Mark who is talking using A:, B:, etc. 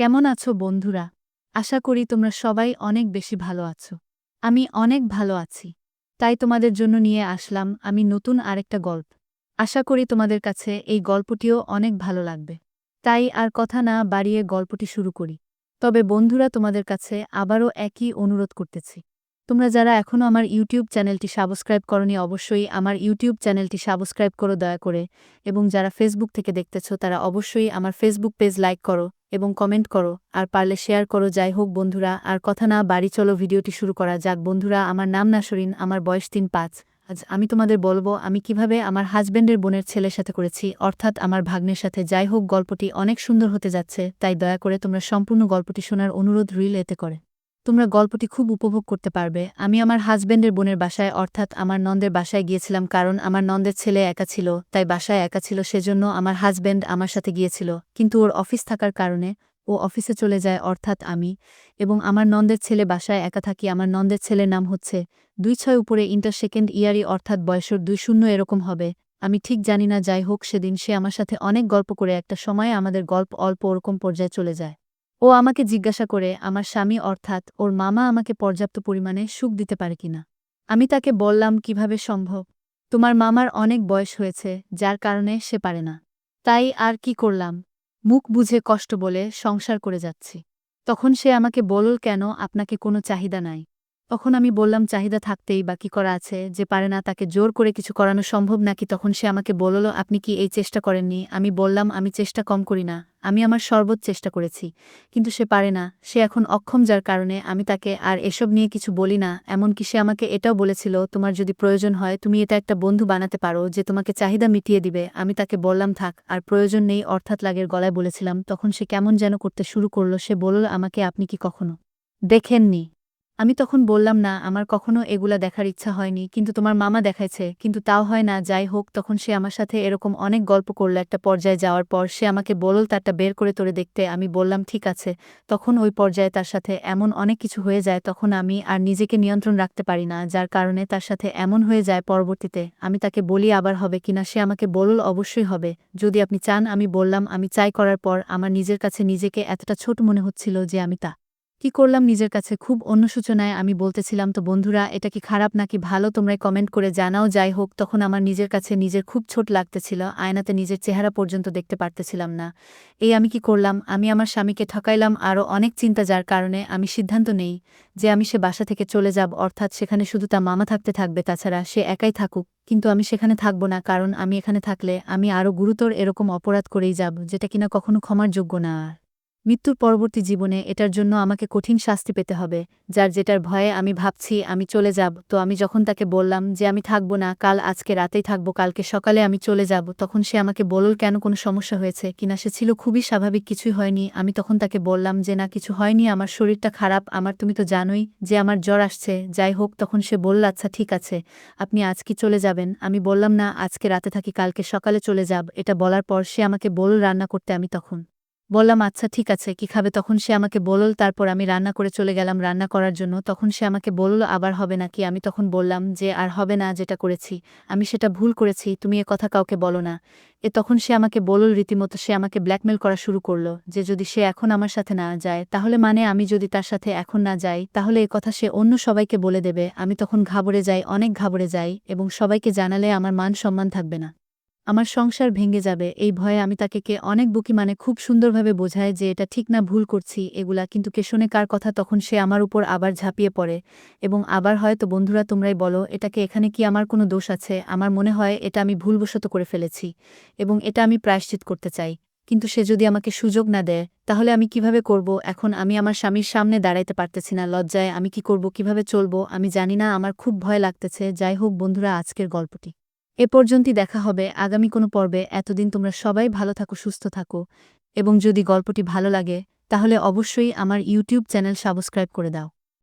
A: কেমন আছো বন্ধুরা? আশা করি তোমরা সবাই অনেক বেশি ভালো আছো। আমি অনেক ভালো আছি। তাই তোমাদের জন্য নিয়ে আসলাম আমি নতুন আরেকটা গল্প। আশা করি তোমাদের কাছে এই গল্পটিও অনেক ভালো লাগবে। তাই আর কথা না বাড়িয়ে গল্পটি শুরু করি। তবে বন্ধুরা তোমাদের কাছে আবারও একই অনুরোধ করতেছি। তোমরা যারা এখনও আমার ইউটিউব চ্যানেলটি সাবস্ক্রাইব করনি, অবশ্যই আমার ইউটিউব চ্যানেলটি সাবস্ক্রাইব করো দয়া করে। এবং যারা ফেসবুক থেকে দেখতেছ, তারা অবশ্যই আমার ফেসবুক পেজ লাইক করো। এবং কমেন্ট করো, আর পারলে শেয়ার করো। যাই হোক বন্ধুরা, আর কথা না, বাড়ি চলো, ভিডিওটি শুরু করা যাক। বন্ধুরা, আমার নাম নাসরিন, আমার বয়স তিন পাঁচ। আজ আমি তোমাদের বলব, আমি কীভাবে আমার হাজব্যান্ডের বোনের ছেলের সাথে করেছি, অর্থাৎ আমার ভাগ্নের সাথে। যাই হোক, গল্পটি অনেক সুন্দর হতে যাচ্ছে, তাই দয়া করে তোমরা সম্পূর্ণ গল্পটি শোনার অনুরোধ রিল এতে করে। তোমরা গল্পটি খুব উপভোগ করতে পারবে। আমি আমার হাজব্যান্ডের বোনের বাসায়, অর্থাৎ আমার নন্দের বাসায় গিয়েছিলাম কারণ আমার নন্দের ছেলে একা ছিল, তাই বাসায় একা ছিল সেজন্য আমার হাজব্যান্ড আমার সাথে গিয়েছিল। কিন্তু ওর অফিস থাকার কারণে ও অফিসে চলে যায়, অর্থাৎ আমি এবং আমার নন্দের ছেলে বাসায় একা থাকি। আমার নন্দের ছেলের নাম হচ্ছে দুই ছয় উপরে ইন্টার সেকেন্ড ইয়ারই অর্থাৎ বয়সর দুই শূন্য এরকম হবে। আমি ঠিক জানি না, যাই হোক, সেদিন সে আমার সাথে অনেক গল্প করে একটা সময়ে আমাদের গল্প অল্প ওরকম পর্যায়ে চলে যায়। ও আমাকে জিজ্ঞাসা করে, আমার স্বামী অর্থাৎ ওর মামা আমাকে পর্যাপ্ত পরিমাণে সুখ দিতে পারে কিনা? আমি তাকে বললাম, কীভাবে সম্ভব? তোমার মামার অনেক বয়স হয়েছে, যার কারণে সে পারে না। তাই আর কি করলাম? মুখ বুঝে কষ্ট বলে সংসার করে যাচ্ছি। তখন সে আমাকে বলল, কেন? আপনাকে কোনো চাহিদা নাই। তখন আমি বললাম, চাহিদা থাকতেই বা কি করা আছে, যে পারে না তাকে জোর করে কিছু করানো সম্ভব নাকি? তখন সে আমাকে বলল, আপনি কি এই চেষ্টা করেননি? আমি বললাম, আমি চেষ্টা কম করি না। আমি আমার সর্বোচ্চ চেষ্টা করেছি, কিন্তু সে পারে না। সে এখন অক্ষম যার কারণে আমি তাকে আর এসব নিয়ে কিছু বলি না, এমনকি সে আমাকে এটাও বলেছিল, তোমার যদি প্রয়োজন হয়, তুমি এটা একটা বন্ধু বানাতে পারো যে তোমাকে চাহিদা মিটিয়ে দিবে। আমি তাকে বললাম, থাক, আর প্রয়োজন নেই। অর্থাৎ লাগের গলায় বলেছিলাম, তখন সে কেমন যেন করতে শুরু করল, সে বলল, আমাকে আপনি কি কখনো দেখেননি? আমি তখন বললাম, না, আমার কখনো এগুলা দেখার ইচ্ছা হয়নি। কিন্তু তোমার মামা দেখাইছে। কিন্তু তাও হয় না, যাই হোক, তখন সে আমার সাথে এরকম অনেক গল্প করল। একটা পর্যায়ে যাওয়ার পর সে আমাকে বলল, তারটা বের করে তোরে দেখতে। আমি বললাম, ঠিক আছে। তখন ওই পর্যায়ে তার সাথে এমন অনেক কিছু হয়ে যায়, তখন আমি আর নিজেকে নিয়ন্ত্রণ রাখতে পারি না। যার কারণে তার সাথে এমন হয়ে যায় পরবর্তীতে, আমি তাকে বলি, আবার হবে কিনা সে আমাকে বলল, অবশ্যই হবে। যদি আপনি চান, আমি বললাম, আমি চাই করার পর আমার নিজের কাছে নিজেকে এতটা ছোট মনে হচ্ছিল যে আমি তা কি করলাম নিজের কাছে? খুব অন্য সূচনায় আমি বলতেছিলাম, তো বন্ধুরা, এটা কি খারাপ নাকি ভালো? তোমরাই কমেন্ট করে জানাও। যাই হোক, তখন আমার নিজের কাছে নিজের খুব ছোট লাগতেছিল, আয়নাতে নিজের চেহারা পর্যন্ত দেখতে পারতেছিলাম না। এই আমি কি করলাম? আমি আমার স্বামীকে ঠকাইলাম আরও অনেক চিন্তা যার কারণে আমি সিদ্ধান্ত নেই যে আমি সে বাসা থেকে চলে যাব, অর্থাৎ সেখানে শুধু তা মামা থাকতে থাকবে। তাছাড়া সে একাই থাকুক, কিন্তু আমি সেখানে থাকব না, কারণ আমি এখানে থাকলে আমি আরও গুরুতর এরকম অপরাধ করেই যাব, যেটা কিনা কখনো ক্ষমার যোগ্য না আর। মৃত্যুর পরবর্তী জীবনে এটার জন্য আমাকে কঠিন শাস্তি পেতে হবে, যার যেটার ভয়ে আমি ভাবছি, আমি চলে যাব। তো আমি যখন তাকে বললাম যে আমি থাকব না, কাল আজকে রাতেই থাকব, কালকে সকালে আমি চলে যাব, তখন সে আমাকে বলল, কেন কোনো সমস্যা হয়েছে? কিনা সে ছিল খুবই স্বাভাবিক, কিছুই হয়নি। আমি তখন তাকে বললাম যে, না, কিছু হয়নি, আমার শরীরটা খারাপ, আমার তুমি তো জানোই যে আমার জ্বর আসছে। যাই হোক, তখন সে বলল আচ্ছা ঠিক আছে, আপনি আজ কি চলে যাবেন? আমি বললাম, না, আজকে রাতে থাকি, কালকে সকালে চলে যাব। এটা বলার পর সে আমাকে বলল, রান্না করতে আমি তখন। বললাম আচ্ছা ঠিক আছে, কি খাবে? তখন সে আমাকে বলল, তারপর আমি রান্না করে চলে গেলাম রান্না করার জন্য। তখন সে আমাকে বলল, আবার হবে নাকি? আমি তখন বললাম, যে আর হবে না, যেটা করেছি, আমি সেটা ভুল করেছি, তুমি এ কথা কাউকে বলো না। এ তখন সে আমাকে বলল, রীতিমতো সে আমাকে ব্ল্যাকমেল করা শুরু করল, যে যদি সে এখন আমার সাথে না যায়, তাহলে মানে আমি যদি তার সাথে এখন না যাই, তাহলে এ কথা সে অন্য সবাইকে বলে দেবে। আমি তখন ঘাবড়ে যাই, অনেক ঘাবড়ে যাই, এবং সবাইকে জানালে আমার মান সম্মান থাকবে না। আমার সংসার ভেঙে যাবে, এই ভয়ে আমি তাকে কে অনেক বুকি মানে খুব সুন্দরভাবে বোঝায় যে এটা ঠিক না, ভুল করছি এগুলা, কিন্তু কে শোনে কার কথা তখন সে আমার উপর আবার ঝাঁপিয়ে পড়ে। এবং আবার হয়তো, বন্ধুরা, তোমরাই বলো এটাকে এখানে কি আমার কোনো দোষ আছে? আমার মনে হয় এটা আমি ভুলবশত করে ফেলেছি এবং এটা আমি প্রায়শ্চিত করতে চাই। কিন্তু সে যদি আমাকে সুযোগ না দেয়, তাহলে আমি কীভাবে করব? এখন আমি আমার স্বামীর সামনে দাঁড়াইতে পারতেছি না, লজ্জায় আমি কি করব? কীভাবে চলবো? আমি জানি না, আমার খুব ভয় লাগতেছে। যাই হোক, বন্ধুরা, আজকের গল্পটি। এ পর্যন্তই দেখা হবে আগামী কোনো পর্বে। এতদিন তোমরা সবাই ভালো থাকো, সুস্থ থাকো। এবং যদি গল্পটি ভালো লাগে, তাহলে অবশ্যই আমার ইউটিউব চ্যানেল সাবস্ক্রাইব করে দাও।